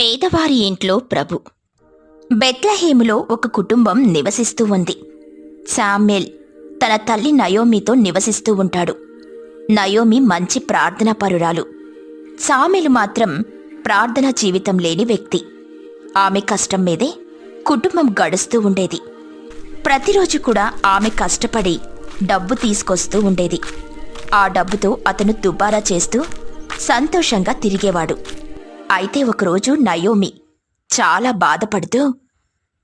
పేదవారి ఇంట్లో ప్రభు. బెత్లహేములో ఒక కుటుంబం నివసిస్తూ ఉంది. శామ్యల్ తన తల్లి నయోమితో నివసిస్తూ ఉంటాడు. నయోమి మంచి ప్రార్థనా పరురాలు సామెలు మాత్రం ప్రార్థనా జీవితం లేని వ్యక్తి. ఆమె కష్టం మీదే కుటుంబం గడుస్తూ ఉండేది. ప్రతిరోజు కూడా ఆమె కష్టపడి డబ్బు తీసుకొస్తూ ఉండేది. ఆ డబ్బుతో అతను దుబారా చేస్తూ సంతోషంగా తిరిగేవాడు. అయితే ఒకరోజు నయోమి చాలా బాధపడుతూ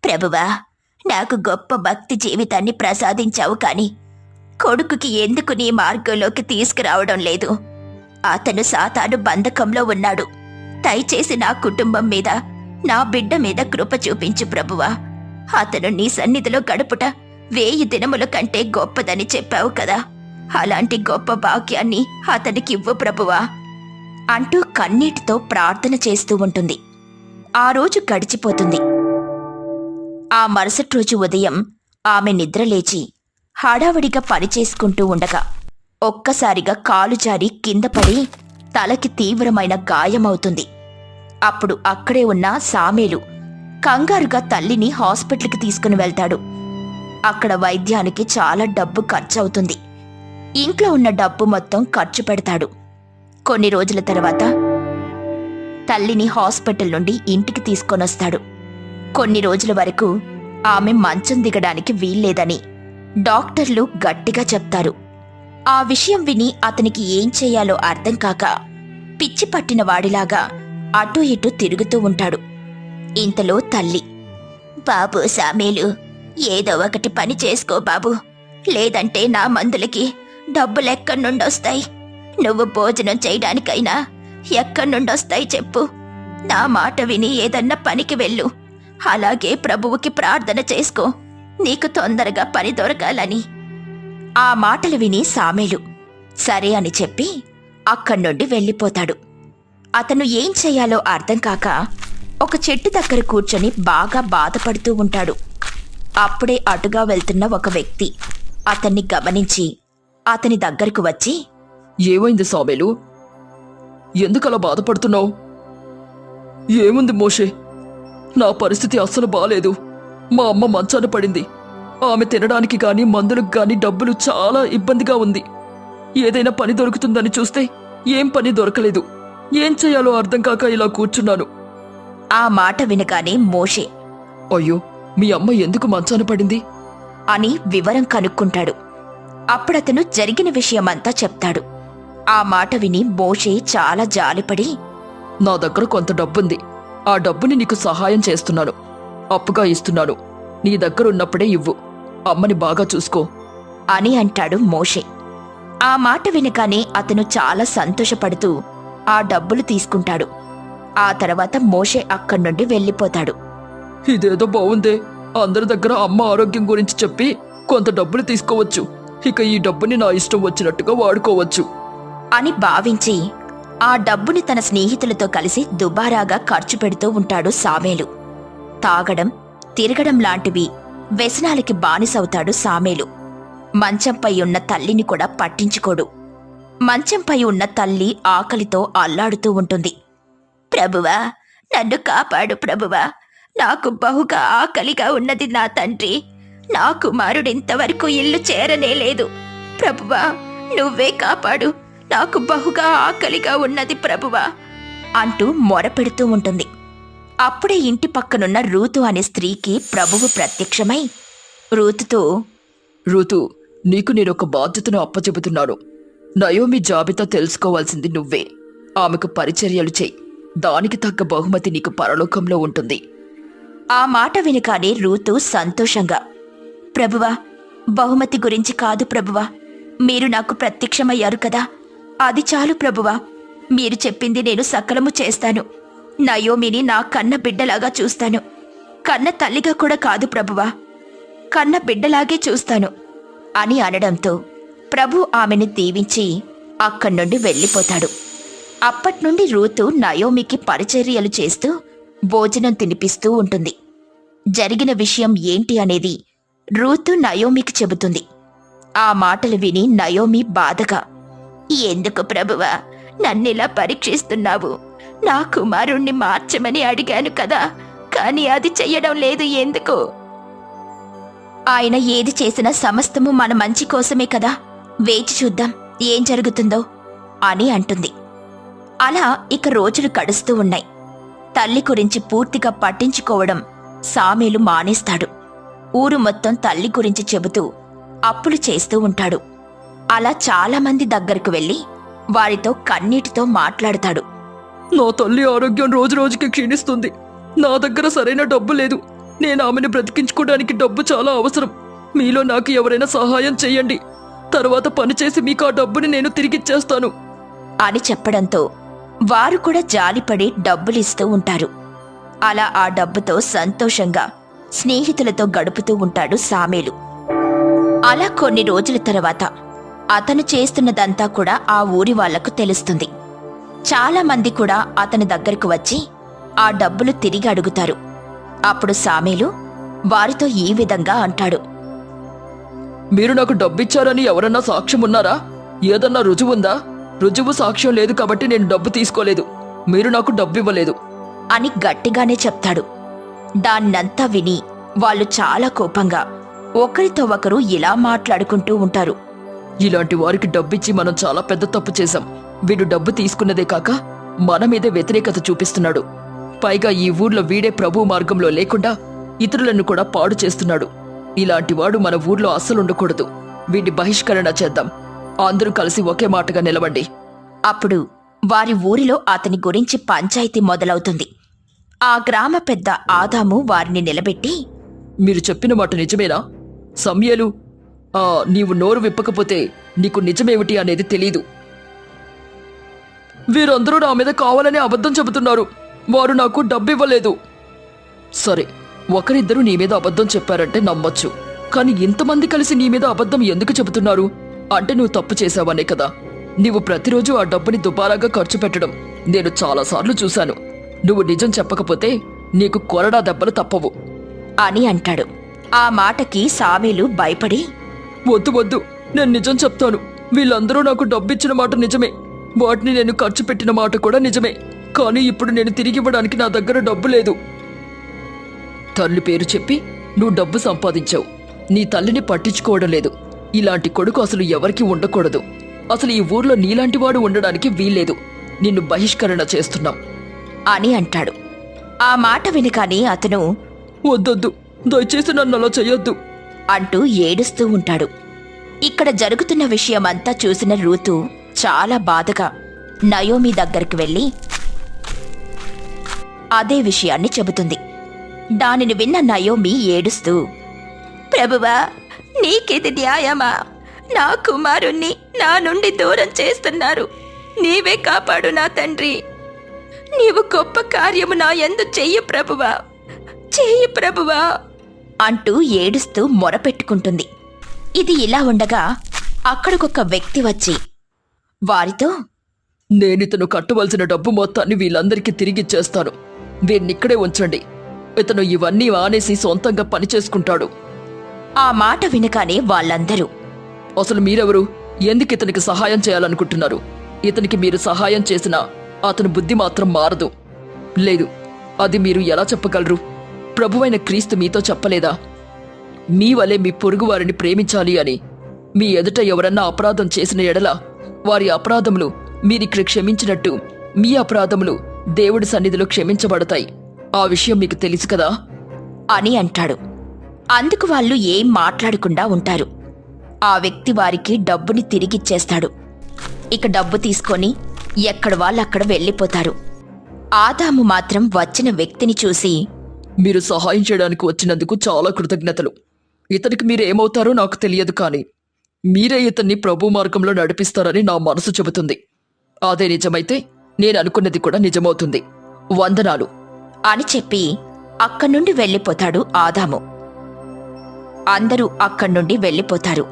ప్రభువా నాకు గొప్ప భక్తి జీవితాన్ని ప్రసాదించావు కాని కొడుకుకి ఎందుకు నీ మార్గంలోకి తీసుకురావడం లేదు? అతను సాతాను బంధకంలో ఉన్నాడు. దయచేసి నా కుటుంబం మీద నా బిడ్డ మీద కృప చూపించు ప్రభువా. అతను నీ సన్నిధిలో గడుపుట వేయి దినముల కంటే గొప్పదని చెప్పావు కదా. అలాంటి గొప్ప భాగ్యాన్ని అతనికి ఇవ్వు ప్రభువా. అంటూ కన్నీటితో ప్రార్థన చేస్తూ ఉంటుంది. ఆ రోజు గడిచిపోతుంది. ఆ మరుసటి రోజు ఉదయం ఆమె నిద్రలేచి హడావిడిగా పని చేసుకుంటూ ఉండగా ఒక్కసారిగా కాలు జారి కింద పడి తలకి తీవ్రమైన గాయమవుతుంది అప్పుడు అక్కడే ఉన్న సామేలు కంగారుగా తల్లిని హాస్పిటల్కి తీసుకుని వెళ్తాడు. అక్కడ వైద్యానికి చాలా డబ్బు ఖర్చవుతుంది. ఇంట్లో ఉన్న డబ్బు మొత్తం ఖర్చు పెడతాడు. కొన్ని రోజుల తర్వాత తల్లిని హాస్పిటల్ నుండి ఇంటికి తీసుకొనొస్తాడు. కొన్ని రోజుల వరకు ఆమె మంచం దిగడానికి వీల్లేదని డాక్టర్లు గట్టిగా చెప్తారు. ఆ విషయం విని అతనికి ఏం చేయాలో అర్థం కాక పిచ్చి పట్టిన వాడిలాగా అటూ ఇటూ తిరుగుతూ ఉంటాడు. ఇంతలో తల్లి బాబు సామేలు ఏదో ఒకటి పని చేసుకో బాబు. లేదంటే నా మందులకి డబ్బులెక్కడి నుండొస్తాయి? నువ్వు భోజనం చేయడానికైనా ఎక్కడి నుండొస్తాయి చెప్పు. నా మాట విని ఏదన్నా పనికి వెళ్ళు. అలాగే ప్రభువుకి ప్రార్థన చేసుకో. నీకు తొందరగా పని దొరకాలని. ఆ మాటలు విని సామెలు. సరే అని చెప్పి అక్కడి నుండి వెళ్ళిపోతాడు. అతను ఏం చేయాలో అర్థం కాక ఒక చెట్టు దగ్గర కూర్చొని బాగా బాధపడుతూ ఉంటాడు. అప్పుడే అటుగా వెళ్తున్న ఒక వ్యక్తి అతన్ని గమనించి అతని దగ్గరకు వచ్చి ఏమైంది సామేలు? ఎందుకలా బాధపడుతున్నావు? ఏముంది మోషే? నా పరిస్థితి అస్సలు బాలేదు. మా అమ్మ మంచాన పడింది. ఆమె తినడానికి గాని మందులకు గాని డబ్బులు చాలా ఇబ్బందిగా ఉంది. ఏదైనా పని దొరుకుతుందని చూస్తే ఏం పని దొరకలేదు. ఏం చేయాలో అర్థం కాక ఇలా కూర్చున్నాను. ఆ మాట వినగానే మోషే అయ్యో మీ అమ్మ ఎందుకు మంచాన పడింది? అని వివరం కనుక్కుంటాడు. అప్పుడతను జరిగిన విషయమంతా చెప్తాడు. ఆ మాట విని మోషే చాలా జాలిపడి నా దగ్గర కొంత డబ్బుంది. ఆ డబ్బుని నీకు సహాయం చేస్తున్నాను. అప్పుగా ఇస్తున్నాను. నీ దగ్గర ఉన్నప్పుడే ఇవ్వు. అమ్మని బాగా చూసుకో. అని అంటాడు మోషే. ఆ మాట వినగానే అతను చాలా సంతోషపడుతూ ఆ డబ్బులు తీసుకుంటాడు. ఆ తర్వాత మోషే అక్కడి నుండి వెళ్ళిపోతాడు. ఇదేదో బాగుందే అందరి దగ్గర అమ్మ ఆరోగ్యం గురించి చెప్పి కొంత డబ్బులు తీసుకోవచ్చు. ఇక ఈ డబ్బుని నా ఇష్టం వచ్చినట్టుగా వాడుకోవచ్చు. అని భావించి ఆ డబ్బుని తన స్నేహితులతో కలిసి దుబారాగా ఖర్చు పెడుతూ ఉంటాడు సామేలు. తాగడం తిరగడం లాంటివి వ్యసనాలకి బానిసవుతాడు సామేలు. మంచంపై ఉన్న తల్లిని కూడా పట్టించుకోడు. మంచంపై ఉన్న తల్లి ఆకలితో అల్లాడుతూ ఉంటుంది. ప్రభువా నన్ను కాపాడు ప్రభువా. నాకు బహుగా ఆకలిగా ఉన్నది నా తండ్రి. నా కుమారుడింతవరకు ఇల్లు చేరనే లేదు ప్రభువా నువ్వే కాపాడు. నాకు బహుగా ఆకలిగా ఉన్నది ప్రభువా అంటూ మొరపెడుతూ ఉంటుంది. అప్పుడే ఇంటి పక్కనున్న రూతు అనే స్త్రీకి ప్రభువు ప్రత్యక్షమై రూతుతో ఋతు నీకు నేనొక బాధ్యతను అప్పచెబుతున్నాను. నయోమి జాబితా తెలుసుకోవాల్సింది నువ్వే. ఆమెకు పరిచర్యలు చెయ్యి దానికి తగ్గ బహుమతి నీకు పరలోకంలో ఉంటుంది. ఆ మాట వినగానే రూతు సంతోషంగా ప్రభువా బహుమతి గురించి కాదు ప్రభువా మీరు నాకు ప్రత్యక్షమయ్యారు కదా. అది చాలు ప్రభువా. మీరు చెప్పింది నేను సకలము చేస్తాను. నయోమిని నా కన్న బిడ్డలాగా చూస్తాను. కన్న తల్లిగా కూడా కాదు ప్రభువా. కన్న బిడ్డలాగే చూస్తాను అని అనడంతో ప్రభు ఆమెను దీవించి అక్కడి నుండి వెళ్ళిపోతాడు. అప్పట్నుండి రూతు నయోమికి పరిచర్యలు చేస్తూ భోజనం తినిపిస్తూ ఉంటుంది. జరిగిన విషయం ఏంటి అనేది రూతు నయోమికి చెబుతుంది. ఆ మాటలు విని నయోమి బాధగా ఎందుకు ప్రభువా? నన్నిలా పరీక్షిస్తున్నావు. నా కుమారుణ్ణి మార్చమని అడిగాను కదా కానీ అది చెయ్యడం లేదు ఎందుకు? ఆయన ఏది చేసినా సమస్తము మన మంచి కోసమే కదా. వేచి చూద్దాం ఏం జరుగుతుందో అని అంటుంది. అలా ఇక రోజులు గడుస్తూ ఉన్నాయి. తల్లి గురించి పూర్తిగా పట్టించుకోవడం సామీలు మానేస్తాడు. ఊరు మొత్తం తల్లి గురించి చెబుతూ అప్పులు చేస్తూ ఉంటాడు. అలా చాలామంది దగ్గరకు వెళ్ళి వారితో కన్నీటితో మాట్లాడతాడు. నా తల్లి ఆరోగ్యం రోజు రోజుకి క్షీణిస్తుంది. నా దగ్గర సరైన డబ్బు లేదు. నేను ఆమెను బ్రతికించుకోవడానికి డబ్బు చాలా అవసరం. మీలో నాకు ఎవరైనా సహాయం చేయండి. తర్వాత పనిచేసి మీకు ఆ డబ్బుని నేను తిరిగిచ్చేస్తాను అని చెప్పడంతో వారు కూడా జాలిపడి డబ్బులిస్తూ ఉంటారు. అలా ఆ డబ్బుతో సంతోషంగా స్నేహితులతో గడుపుతూ ఉంటాడు సామేలు. అలా కొన్ని రోజుల తర్వాత అతను చేస్తున్నదంతా కూడా ఆ ఊరి వాళ్ళకు తెలుస్తుంది. చాలా మంది కూడా అతని దగ్గరకు వచ్చి ఆ డబ్బులు తిరిగి అడుగుతారు. అప్పుడు సామేలు వారితో ఈ విధంగా అంటాడు. మీరు నాకు డబ్బిచ్చారని ఎవరన్నా సాక్ష్యం ఉన్నారా? ఏదన్నా రుజువుందా రుజువు సాక్ష్యం లేదు కాబట్టి నేను డబ్బు తీసుకోలేదు. మీరు నాకు డబ్బు ఇవ్వలేదు అని గట్టిగానే చెప్తాడు. దాన్నంతా విని వాళ్ళు చాలా కోపంగా ఒకరితో ఒకరు ఇలా మాట్లాడుకుంటూ ఉంటారు. ఇలాంటి వారికి డబ్బిచ్చి మనం చాలా పెద్ద తప్పు చేశాం. వీడు డబ్బు తీసుకున్నదే కాక మన మీదే వ్యతిరేకత చూపిస్తున్నాడు. పైగా ఈ ఊర్లో వీడే ప్రభు మార్గంలో లేకుండా ఇతరులను కూడా పాడు చేస్తున్నాడు. ఇలాంటి వాడు మన ఊర్లో అస్సలు ఉండకూడదు. వీడి బహిష్కరణ చేద్దాం. అందరూ కలిసి ఒకే మాటగా నిలవండి. అప్పుడు వారి ఊరిలో అతని గురించి పంచాయతీ మొదలవుతుంది. ఆ గ్రామ పెద్ద ఆదాము వారిని నిలబెట్టి మీరు చెప్పిన మాట నిజమేనా? సమయలు ఆ నీవు నోరు విప్పకపోతే నీకు నిజమేమిటి అనేది తెలీదు. వీరందరూ నా మీద కావాలని అబద్ధం చెబుతున్నారు. వారు నాకు డబ్బు ఇవ్వలేదు సరే ఒకరిద్దరు నీ మీద అబద్ధం చెప్పారంటే నమ్మొచ్చు. కానీ ఇంతమంది కలిసి నీ మీద అబద్ధం ఎందుకు చెబుతున్నారు? అంటే నువ్వు తప్పు చేశావనే కదా. నీవు ప్రతిరోజు ఆ డబ్బుని దుబారాగా ఖర్చు పెట్టడం నేను చాలాసార్లు చూశాను. నువ్వు నిజం చెప్పకపోతే నీకు కొరడా దెబ్బలు తప్పవు. అని అంటాడు. ఆ మాటకి సామీలు భయపడి వద్దు వద్దు. నేను నిజం చెప్తాను. వీళ్ళందరూ నాకు డబ్బిచ్చిన మాట నిజమే. వాటిని నేను ఖర్చు పెట్టిన మాట కూడా నిజమే. కానీ ఇప్పుడు నేను తిరిగి ఇవ్వడానికి నా దగ్గర డబ్బు లేదు. తల్లి పేరు చెప్పి నువ్వు డబ్బు సంపాదించావు. నీ తల్లిని పట్టించుకోవడం లేదు. ఇలాంటి కొడుకు అసలు ఎవరికి ఉండకూడదు. అసలు ఈ ఊర్లో నీలాంటి వాడు ఉండడానికి వీల్లేదు. నిన్ను బహిష్కరణ చేస్తున్నాం. అని అంటాడు. ఆ మాట వినగానే అతను వద్దొద్దు. దయచేసి నన్ను అలా చేయొద్దు. అంటూ ఏడుస్తూ ఉంటాడు. ఇక్కడ జరుగుతున్న విషయమంతా చూసిన రూతు చాలా బాధగా నయోమి దగ్గరికి వెళ్ళి అదే విషయాన్ని చెబుతుంది. దానిని విన్న నయోమి ఏడుస్తూ ప్రభువా నీకిది న్యాయమా? నా కుమారుణ్ణి నా నుండి దూరం చేస్తున్నారు. నీవే కాపాడు నా తండ్రి. నీవు గొప్ప కార్యము నా ఎందు చెయ్యి ప్రభువా. చెయ్యి ప్రభువా. అంటూ ఏడుస్తూ మొరపెట్టుకుంటుంది. ఇది ఇలా ఉండగా అక్కడికొక వ్యక్తి వచ్చి వారితో నేనితను కట్టవలసిన డబ్బు మొత్తాన్ని వీళ్ళందరికీ తిరిగిచ్చేస్తాను వీరినిక్కడే ఉంచండి. ఇతను ఇవన్నీ మానేసి సొంతంగా పని చేసుకుంటాడు. ఆ మాట వినగానే వాళ్ళందరూ అసలు మీరెవరు? ఎందుకు ఇతనికి సహాయం చేయాలనుకుంటున్నారు? ఇతనికి మీరు సహాయం చేసినా అతని బుద్ధి మాత్రం మారదు. లేదు అది మీరు ఎలా చెప్పగలరు? ప్రభువైన క్రీస్తు మీతో చెప్పలేదా? మీ వలె మీ పొరుగు వారిని ప్రేమించాలి అని. మీ ఎదుట ఎవరన్నా అపరాధం చేసిన ఎడల వారి అపరాధములు మీరిక్కడ క్షమించినట్టు మీ అపరాధములు దేవుడి సన్నిధిలో క్షమించబడతాయి. ఆ విషయం మీకు తెలుసు కదా? అని అంటాడు. అందుకు వాళ్ళు ఏం మాట్లాడకుండా ఉంటారు. ఆ వ్యక్తి వారికి డబ్బుని తిరిగిచ్చేస్తాడు ఇక డబ్బు తీసుకొని ఎక్కడ వాళ్ళు అక్కడ వెళ్ళిపోతారు. ఆదాము మాత్రం వచ్చిన వ్యక్తిని చూసి మీరు సహాయం చేయడానికి వచ్చినందుకు చాలా కృతజ్ఞతలు. ఇతనికి మీరు ఏమవుతారో నాకు తెలియదు కానీ మీరే ఇతన్ని ప్రభు మార్గంలో నడిపిస్తారని నా మనసు చెబుతుంది. అదే నిజమైతే నేను అనుకున్నది కూడా నిజమవుతుంది. వందనాలు. అని చెప్పి అక్కడి నుండి వెళ్ళిపోతాడు ఆదాము. అందరూ అక్కడి నుండి వెళ్ళిపోతారు.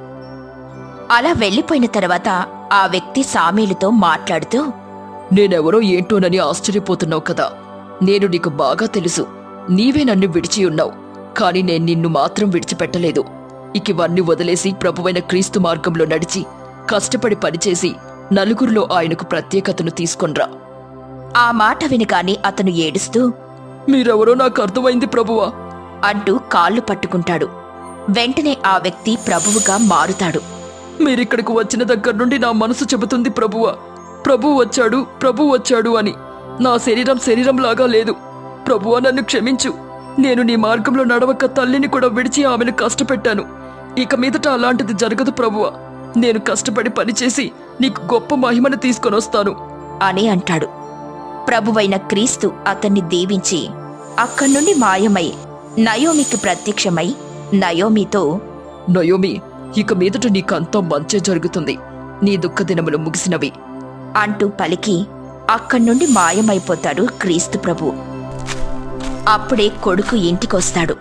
అలా వెళ్ళిపోయిన తర్వాత ఆ వ్యక్తి సామీలుతో మాట్లాడుతూ నేనెవరో ఏంటోనని ఆశ్చర్యపోతున్నావు కదా. నేను నీకు బాగా తెలుసు. నీవే నన్ను విడిచి ఉన్నావు కానీ నేను నిన్ను మాత్రం విడిచిపెట్టలేదు. ఇక ఇవన్నీ వదిలేసి ప్రభువైన క్రీస్తు మార్గంలో నడిచి కష్టపడి పనిచేసి నలుగురిలో ఆయనకు ప్రత్యేకతను తీసుకొన్రా. ఆ మాట వినగానే అతను ఏడుస్తూ మీరెవరో నాకు అర్థమైంది ప్రభువా. అంటూ కాళ్ళు పట్టుకుంటాడు. వెంటనే ఆ వ్యక్తి ప్రభువుగా మారుతాడు. మీరిక్కడికి వచ్చిన దగ్గర నుండి నా మనసు చెబుతుంది ప్రభువ. ప్రభు వచ్చాడు ప్రభు వచ్చాడు అని. నా శరీరం శరీరంలాగా లేదు. ప్రభువ నన్ను క్షమించు. నేను నీ మార్గంలో నడవక తల్లిని కూడా విడిచి ఆమెను కష్టపెట్టాను. ఇక మీదట అలాంటిది జరగదు ప్రభువ. నేను కష్టపడి పనిచేసి నీకు గొప్ప మహిమను తీసుకొని వస్తాను. అని అంటాడు. ప్రభువైన క్రీస్తు అతన్ని దీవించి అక్కడి నుండి మాయమై నయోమికి ప్రత్యక్షమై నయోమితో నయోమి ఇక మీదట నీకంతా మంచే జరుగుతుంది. నీ దుఃఖ దినములు ముగిసినవి. అంటూ పలికి అక్కడి నుండి మాయమైపోతాడు క్రీస్తు ప్రభు. అప్పుడే కొడుకు ఇంటికొస్తాడు.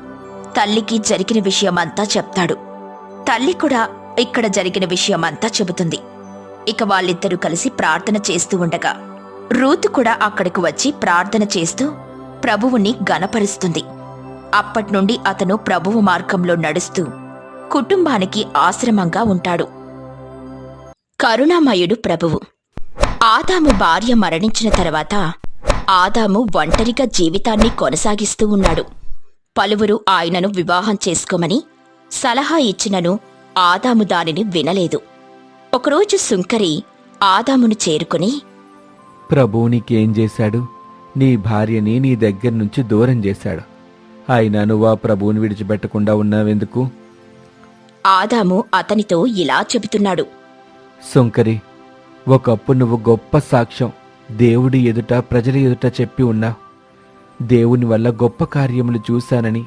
తల్లికి జరిగిన విషయమంతా చెప్తాడు. తల్లి కూడా ఇక్కడ జరిగిన విషయమంతా చెబుతుంది. ఇక వాళ్ళిద్దరూ కలిసి ప్రార్థన చేస్తూ ఉండగా రూతు కూడా అక్కడికి వచ్చి ప్రార్థన చేస్తూ ప్రభువుని గనపరుస్తుంది అప్పట్నుండి అతను ప్రభువు మార్గంలో నడుస్తూ కుటుంబానికి ఆశ్రమంగా ఉంటాడు. కరుణామయుడు ప్రభువు. ఆదాము భార్య మరణించిన తర్వాత ఆదాము ఒంటరిగా జీవితాన్ని కొనసాగిస్తూ ఉన్నాడు. పలువురు ఆయనను వివాహం చేసుకోమని సలహా ఇచ్చినను ఆదాము దానిని వినలేదు. ఒకరోజు సుంకరి ఆదామును చేరుకుని ప్రభువు నీకేం చేశాడు? నీ భార్యని నీ దగ్గర నుంచి దూరం చేశాడు. అయినా నువ్వు ఆ ప్రభువుని విడిచిపెట్టకుండా ఉన్నావెందుకు? ఆదాము అతనితో ఇలా చెబుతున్నాడు. సుంకరి ఒకప్పుడు నువ్వు గొప్ప సాక్ష్యం. దేవుడి ఎదుట ప్రజల ఎదుట చెప్పి ఉన్నా దేవుని వల్ల గొప్ప కార్యములు చూశానని.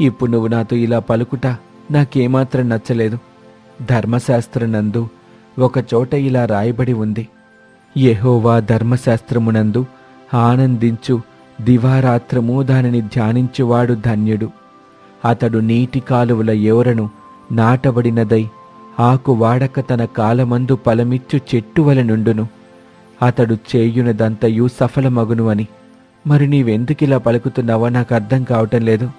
ఇప్పుడు నువ్వు నాతో ఇలా పలుకుట నాకేమాత్రం నచ్చలేదు. ధర్మశాస్త్రనందు ఒకచోట ఇలా రాయబడి ఉంది. యహోవా ధర్మశాస్త్రమునందు ఆనందించు దివారాత్రము దానిని ధ్యానించువాడు ధన్యుడు. అతడు నీటి కాలువల ఎవరను నాటబడినదై ఆకు వాడక తన కాలమందు పలమిచ్చు చెట్టు వలె నుండును. అతడు చేయునదంతయు సఫలమగును అని మరి నీవెందుకిలా పలుకుతున్నావో నాకు అర్థం కావటం లేదు.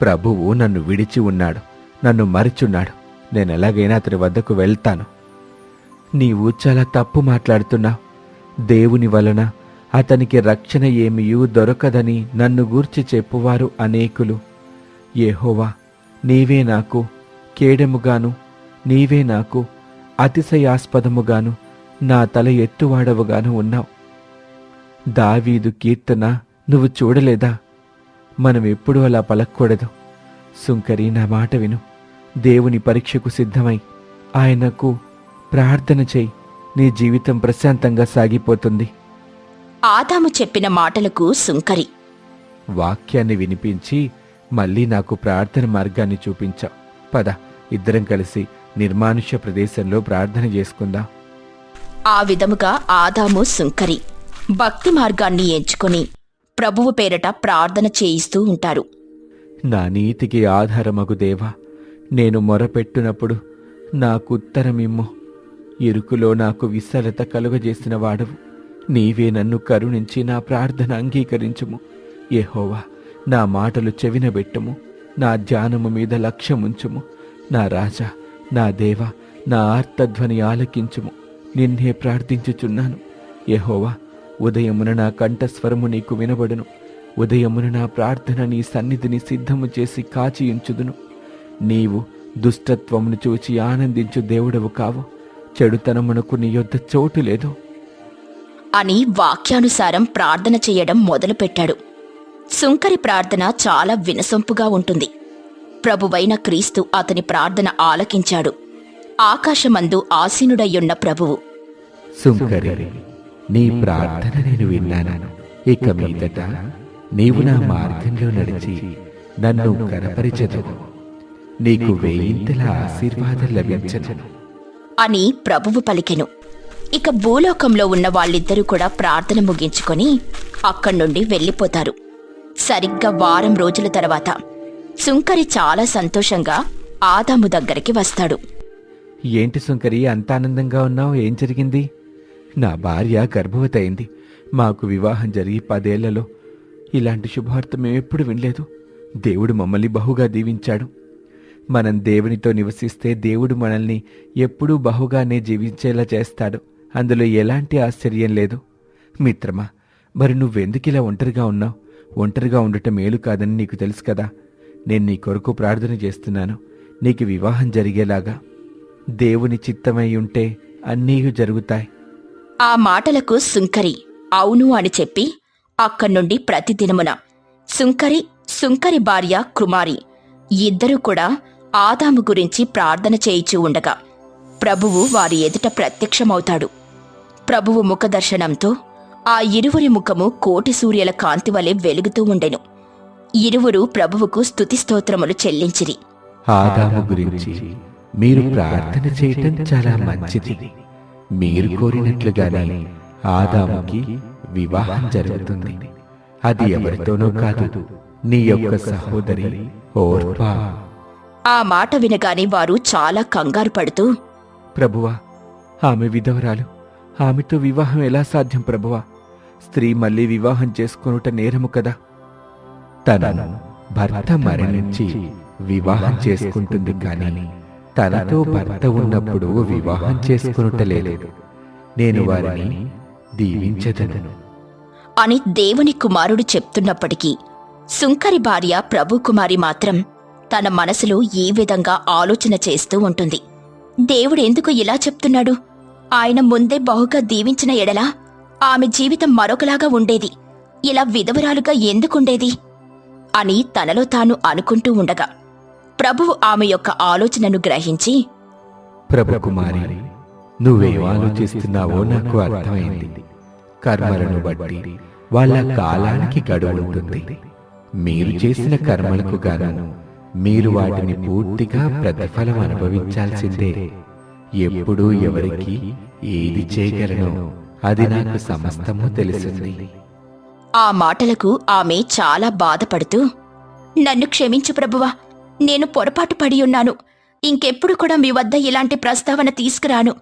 ప్రభువు నన్ను విడిచి ఉన్నాడు నన్ను మరిచున్నాడు. నేను ఎలాగైనా అతని వద్దకు వెళ్తాను. నీవు చాలా తప్పు మాట్లాడుతున్నావు. దేవుని వలన అతనికి రక్షణ ఏమియూ దొరకదని నన్ను గూర్చి చెప్పువారు అనేకులు. ఏహోవా నీవే నాకు కేడెముగాను నీవే నాకు అతిశయాస్పదముగాను నా తల ఎత్తువాడవుగాను ఉన్నావు. దావీదు కీర్తన నువ్వు చూడలేదా? మనం ఎప్పుడూ అలా పలక్కూడదు సుంకరి నా మాట విను. దేవుని పరీక్షకు సిద్ధమై ఆయనకు ప్రార్థన చేయి. నీ జీవితం ప్రశాంతంగా సాగిపోతుంది. ఆదాము చెప్పిన మాటలకు సుంకరి. వాక్యాన్ని వినిపించి మళ్ళీ నాకు ప్రార్థన మార్గాన్ని చూపించావు పద ఇద్దరం కలిసి నిర్మానుష్య ప్రదేశంలో ప్రార్థన చేసుకుందాం. ఆ విధముగా ఆదాము సుంకరి భక్తి మార్గాన్ని ఎంచుకొని ప్రభువు పేరట ప్రార్థన చేయిస్తూ ఉంటారు. నా నీతికి ఆధారమగు దేవా నేను మొరపెట్టునప్పుడు నాకుత్తరమిమ్ము ఇరుకులో నాకు విశాలత కలుగజేసిన వాడవు. నీవే నన్ను కరుణించి నా ప్రార్థన అంగీకరించుము. ఏహోవా నా మాటలు చెవినబెట్టుము. నా ధ్యానము మీద లక్ష్యముంచుము. నా రాజా నా దేవ నా ఆర్తధ్వని ఆలకించుము. నిన్నే ప్రార్థించుచున్నాను. యహోవా ఉదయమున నా కంఠస్వరము నీకు వినబడును. ఉదయమున నా ప్రార్థన నీ సన్నిధిని సిద్ధము చేసి కాచియుంచుదును. నీవు దుష్టత్వమును చూచి ఆనందించు దేవుడవు కావు. చెడుతనమునకు నీ యొద్ద చోటు లేదు. అని వాక్యానుసారం ప్రార్థన చేయడం మొదలుపెట్టాడు. సుంకరి ప్రార్థన చాలా వినసొంపుగా ఉంటుంది. ప్రభువైన క్రీస్తు అతని ప్రార్థన ఆలకించాడు. ఆకాశమందు ఆసీనుడయ్యున్న ప్రభువు. సుంకరి నీ ప్రార్థన నేను విన్నాను. ఇక మీదట నీవు నా మార్గంలో నడిచి నన్ను కనపరిచెదవు. నీకు వేయింతల ఆశీర్వాదం లభించను అని ప్రభువు పలికెను. ఇక భూలోకంలో ఉన్న వాళ్ళిద్దరూ కూడా ప్రార్థన ముగించుకొని అక్కడి నుండి వెళ్ళిపోతారు. సరిగ్గా వారం రోజుల తర్వాత సుంకరి చాలా సంతోషంగా ఆదాము దగ్గరికి వస్తాడు. ఏంటి సుంకరి అంత ఆనందంగా ఉన్నావు? ఏం జరిగింది? నా భార్య గర్భవతి అయింది మాకు వివాహం జరిగి పదేళ్ళలో. ఇలాంటి శుభవార్త మేమెప్పుడు వినలేదు. దేవుడు మమ్మల్ని బహుగా దీవించాడు. మనం దేవునితో నివసిస్తే దేవుడు మనల్ని ఎప్పుడూ బహుగానే జీవించేలా చేస్తాడు. అందులో ఎలాంటి ఆశ్చర్యం లేదు. మిత్రమా మరి నువ్వెందుకు ఇలా ఒంటరిగా ఉన్నావు? ఒంటరిగా ఉండటం మేలు కాదని నీకు తెలుసు కదా. నేను నీ కొరకు ప్రార్థన చేస్తున్నాను. నీకు వివాహం జరిగేలాగా. దేవుని చిత్తమై ఉంటే అన్నీ జరుగుతాయి. ఆ మాటలకు సుంకరి అవును అని చెప్పి అక్కడి నుండి ప్రతిదినమున సుంకరి సుంకరి భార్య కుమారి ఇద్దరూ కూడా ఆదాము గురించి ప్రార్థన చేయిచూ ఉండగా ప్రభువు వారి ఎదుట ప్రత్యక్షమవుతాడు. ప్రభువు ముఖదర్శనంతో ఆ ఇరువురి ముఖము కోటి సూర్యుల కాంతి వలె వెలుగుతూ ఉండెను. ఇరువురు ప్రభువుకు స్తుతి స్తోత్రములు చెల్లించిరి. ఆదాము గురించి. మీరు ప్రార్థన చేయటం చాలా మంచిది. మీరు కోరినట్లుగానే ఆదాముకి వివాహం జరుగుతుంది. అది ఎవరితోనూ కాదు. నీ యొక్క సహోదరి ఓర్పా. ఆ మాట వినగానే వారు చాలా కంగారు పడుతూ ప్రభువా ఆమె విధవరాలు. ఆమెతో వివాహం ఎలా సాధ్యం ప్రభువా? స్త్రీ మళ్ళీ వివాహం చేసుకొనుట నేరము కదా. తనను భర్త మరణించి వివాహం చేసుకుంటుంది కానీ తనతో భర్త ఉన్నప్పుడు వివాహం చేసుకొనుట లేదు నేను వారిని దీవించదను. అని దేవుని కుమారుడు చెప్తున్నప్పటికీ సుంకరి భార్య ప్రభు కుమారి మాత్రం తన మనసులో ఈ విధంగా ఆలోచన చేస్తూ ఉంటుంది. దేవుడు ఎందుకు ఇలా చెప్తున్నాడు? ఆయన ముందే బహుగా దీవించిన ఎడలా ఆమె జీవితం మరొకలాగా ఉండేది. ఇలా విధవరాలుగా ఎందుకుండేది? అని తనలో తాను అనుకుంటూ ఉండగా ప్రభువు ఆమె యొక్క ఆలోచనను గ్రహించి ప్రభు కుమారి నువ్వేం ఆలోచిస్తున్నావో నాకు అర్థమైంది. కర్మలను బట్టి వాళ్ళ కాలానికి గడువు ఉంటుంది. మీరు చేసిన కర్మలకు గాను మీరు వాటిని పూర్తిగా ప్రతిఫలం అనుభవించాల్సిందే. ఎప్పుడు ఎవరికి ఏది చేయగలనో అది నాకు సమస్తము తెలిసింది. ఆ మాటలకు ఆమె చాలా బాధపడుతూ నన్ను క్షమించు ప్రభువా నేను పొరపాటు పడి ఉన్నాను. ఇంకెప్పుడు కూడా మీ వద్ద ఇలాంటి ప్రస్తావన తీసుకురాను.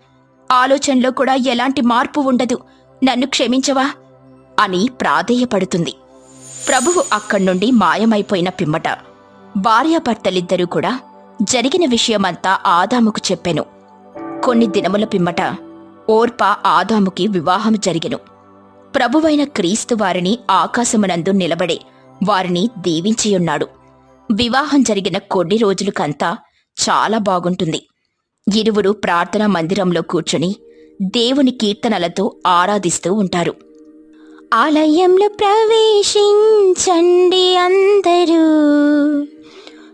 ఆలోచనలో కూడా ఎలాంటి మార్పు ఉండదు. నన్ను క్షమించవా? అని ప్రాధేయపడుతుంది. ప్రభువు అక్కడి నుండి మాయమైపోయిన పిమ్మట. భార్యాభర్తలిద్దరూ కూడా జరిగిన విషయమంతా ఆదాముకు చెప్పెను. కొన్ని దినముల పిమ్మట ఓర్ప ఆదాముకి వివాహం జరిగెను. ప్రభువైన క్రీస్తు వారిని ఆకాశమునందు నిలబడే వారిని దీవించియున్నాడు. వివాహం జరిగిన కొన్ని రోజులకంతా చాలా బాగుంటుంది. ఇరువురు ప్రార్థనా మందిరంలో కూర్చుని దేవుని కీర్తనలతో ఆరాధిస్తూ ఉంటారు. ఆలయంలో ప్రవేశించండి అందరూ.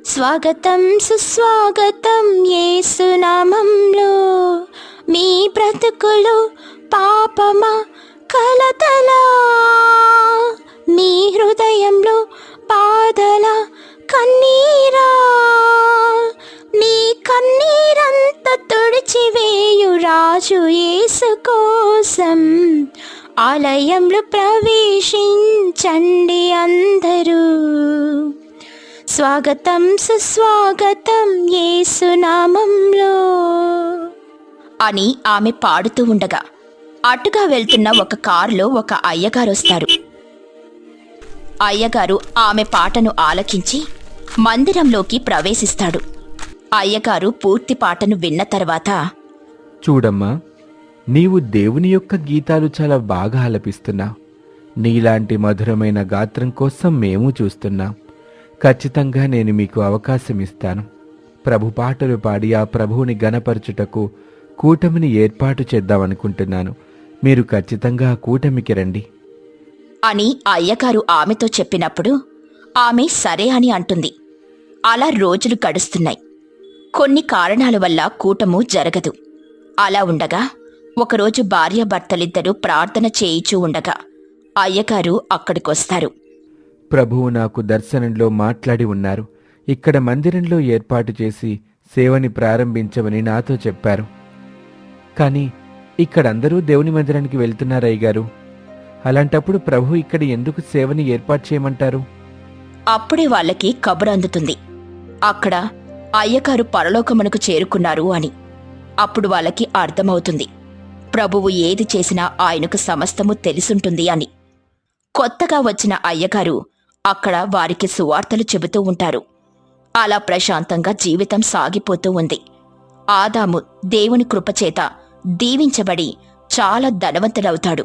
స్వాగతం సుస్వాగతం యేసునామంలో. మీ బ్రతుకులు పాపమా కలతలా? మీ హృదయంలో బాధల? రాజు యేసు కోసం ఆలయంలో ప్రవేశించండి అందరూ. స్వాగతం సుస్వాగతం యేసునామంలో అని ఆమె పాడుతూ ఉండగా అటుగా వెళ్తున్న ఒక కారులో ఒక అయ్యగారు వస్తారు. అయ్యగారు ఆమె పాటను ఆలకించి మందిరంలోకి ప్రవేశిస్తాడు. అయ్యగారు పూర్తి పాటను విన్న తర్వాత చూడమ్మా నీవు దేవుని యొక్క గీతాలు చాలా బాగా ఆలపిస్తున్నావు నీలాంటి మధురమైన గాత్రం కోసం మేము చూస్తున్నాం. ఖచ్చితంగా నేను మీకు అవకాశం ఇస్తాను. ప్రభు పాటలు పాడి ఆ ప్రభువుని గణపరచుటకు కూటమిని ఏర్పాటు చేద్దామనుకుంటున్నాను. మీరు ఖచ్చితంగా ఆ కూటమికి రండి. అని అయ్యగారు ఆమెతో చెప్పినప్పుడు ఆమె సరే అని అంటుంది. అలా రోజులు గడుస్తున్నాయి. కొన్ని కారణాల వల్ల కూటము జరగదు. అలా ఉండగా ఒకరోజు భార్యాభర్తలిద్దరూ ప్రార్థన చేయిచూ ఉండగా అయ్యగారు అక్కడికొస్తారు. ప్రభువు నాకు దర్శనంలో మాట్లాడి ఉన్నారు. ఇక్కడ మందిరంలో ఏర్పాటు చేసి సేవని ప్రారంభించమని నాతో చెప్పారు. కానీ ఇక్కడందరూ దేవుని మందిరానికి వెళ్తున్నారయ్య గారు అలాంటప్పుడు ప్రభు ఇక్కడ ఎందుకు సేవని ఏర్పాటు చేయమంటారు? అప్పుడే వాళ్ళకి కబురు అందుతుంది. అక్కడ అయ్యగారు పరలోకమునకు చేరుకున్నారు అని. అప్పుడు వాళ్ళకి అర్థమవుతుంది. ప్రభువు ఏది చేసినా ఆయనకు సమస్తము తెలిసుంటుంది అని. కొత్తగా వచ్చిన అయ్యగారు అక్కడ వారికి సువార్తలు చెబుతూ ఉంటారు. అలా ప్రశాంతంగా జీవితం సాగిపోతూ ఉంది. ఆదాము దేవుని కృపచేత దీవించబడి చాలా ధనవంతుడవుతాడు.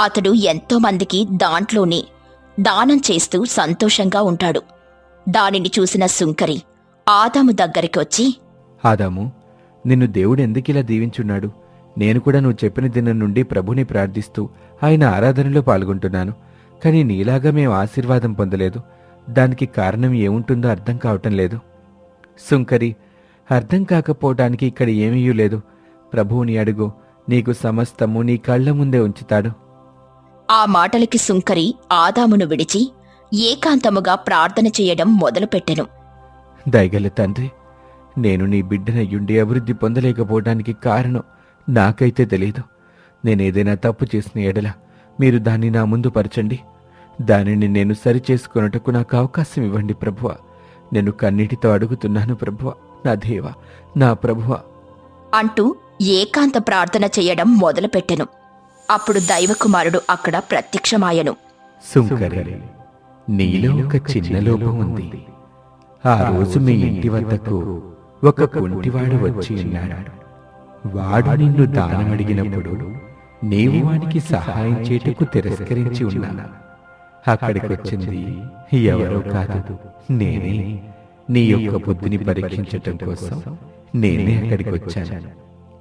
అతడు ఎంతోమందికి దాంట్లోనే దానం చేస్తూ సంతోషంగా ఉంటాడు. దానిని చూసిన సుంకరి ఆదాము దగ్గరికి వచ్చి ఆదాము నిన్ను దేవుడు ఎందుకిలా దీవించున్నాడు? నేను కూడా నువ్వు చెప్పిన దినం నుండి ప్రభుని ప్రార్థిస్తూ ఆయన ఆరాధనలో పాల్గొంటున్నాను. కానీ నీలాగా మేము ఆశీర్వాదం పొందలేదు. దానికి కారణం ఏముంటుందో అర్థం కావటం లేదు. సుంకరి అర్థం కాకపోవటానికి ఇక్కడ ఏమీ లేదు. ప్రభువుని అడుగు. నీకు సమస్తము నీ కళ్ళ ముందే ఉంచుతాడు. ఆ మాటలకి సుంకరి ఆదామును విడిచి ఏకాంతముగా ప్రార్థన చేయడం మొదలుపెట్టెను. దయగల తండ్రి నేను నీ బిడ్డనయ్యుండి అభివృద్ధి పొందలేకపోవడానికి కారణం నాకైతే తెలియదు నేనేదైనా తప్పు చేసిన ఎడల మీరు దాన్ని నా ముందు పరచండి. దానిని నేను సరిచేసుకొనుటకు నాకు అవకాశం ఇవ్వండి ప్రభువ. నేను కన్నీటితో అడుగుతున్నాను ప్రభువ. నా దేవ నా ప్రభువ. అంటూ ఏకాంత ప్రార్థన చేయడం మొదలుపెట్టెను. అప్పుడు దైవకుమారుడు అక్కడ ప్రత్యక్షమాయను. సుంకరి నీలో ఒక చిన్న లోపం ఉంది. ఆ రోజు మీ ఇంటి వద్దకు ఒక కుంటివాడు వచ్చి ఉన్నాడు వాడు నిన్ను దానమడిగినప్పుడు నీవు వానికి సహాయం చేటుకు తిరస్కరించి ఉన్నా. అక్కడికి వచ్చింది ఎవరో కాదు నేనే. నీ యొక్క బుద్ధిని పరీక్షించటం కోసం నేనే అక్కడికి వచ్చాను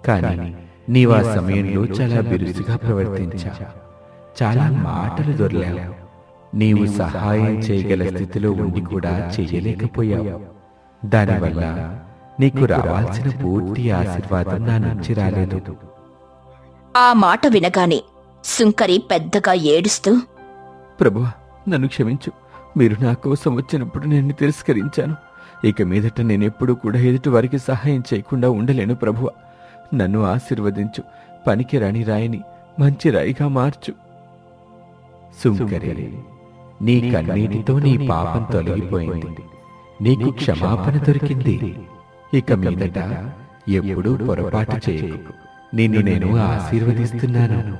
కానీ నీవు ఆ సమయంలో చాలా బిరుసుగా ప్రవర్తించా. చాలా మాటలు దొరలావు. నీవు సహాయం చేయగల స్థితిలో ఉండి కూడా చేయలేకపోయావు. దానివల్ల నీకు రావాల్సిన పూర్తి ఆశీర్వాదం నా నుంచి రాలేదు. ఆ మాట వినగానే సుంకరి పెద్దగా ఏడుస్తూ ప్రభువా నన్ను క్షమించు. మీరు నా కోసం వచ్చినప్పుడు నేను తిరస్కరించాను. ఇక మీదట నేనెప్పుడూ కూడా ఎదుటి వారికి సహాయం చేయకుండా ఉండలేను ప్రభువ నన్ను ఆశీర్వదించు. పనికి రాని రాయిని మంచి రాయిగా మార్చు. సుంకరి నీ కన్నీటితో నీ పాపం తొలగిపోయింది. నీకు క్షమాపణ దొరికింది. ఇక మీదట ఎప్పుడూ పొరపాటు చేయకు. నిన్ను నేను ఆశీర్వదిస్తున్నాను.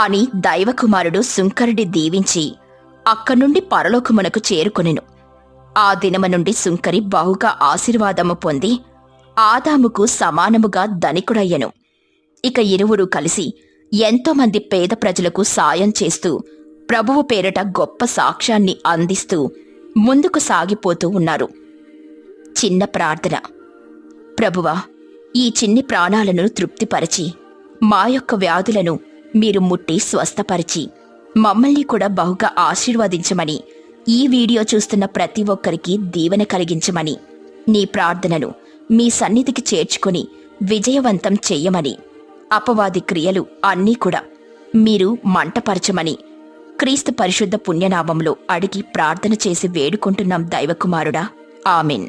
అని దైవకుమారుడు శుంకరుడి దీవించి అక్కనుండి పరలోకమునకు చేరుకొనెను. ఆ దినము నుండి శుంకరి బహుగా ఆశీర్వాదము పొంది ఆదాముకు సమానముగా ధనికుడయ్యను. ఇక ఇరువురు కలిసి ఎంతోమంది పేద ప్రజలకు సాయం చేస్తూ ప్రభువు పేరట గొప్ప సాక్ష్యాన్ని అందిస్తూ ముందుకు సాగిపోతూ ఉన్నారు. చిన్న ప్రార్థన. ప్రభువా ఈ చిన్ని ప్రాణాలను తృప్తిపరచి మా యొక్క వ్యాధులను మీరు ముట్టి స్వస్థపరిచి మమ్మల్ని కూడా బహుగా ఆశీర్వదించమని ఈ వీడియో చూస్తున్న ప్రతి ఒక్కరికి దీవెన కలిగించమని నీ ప్రార్థనను మీ సన్నిధికి చేర్చుకుని విజయవంతం చెయ్యమని అపవాది క్రియలు అన్నీ కూడా మీరు మంటపరచమని క్రీస్తు పరిశుద్ధ పుణ్యనామంలో అడిగి ప్రార్థన చేసి వేడుకుంటున్నాం దైవకుమారుడా. ఆమెన్.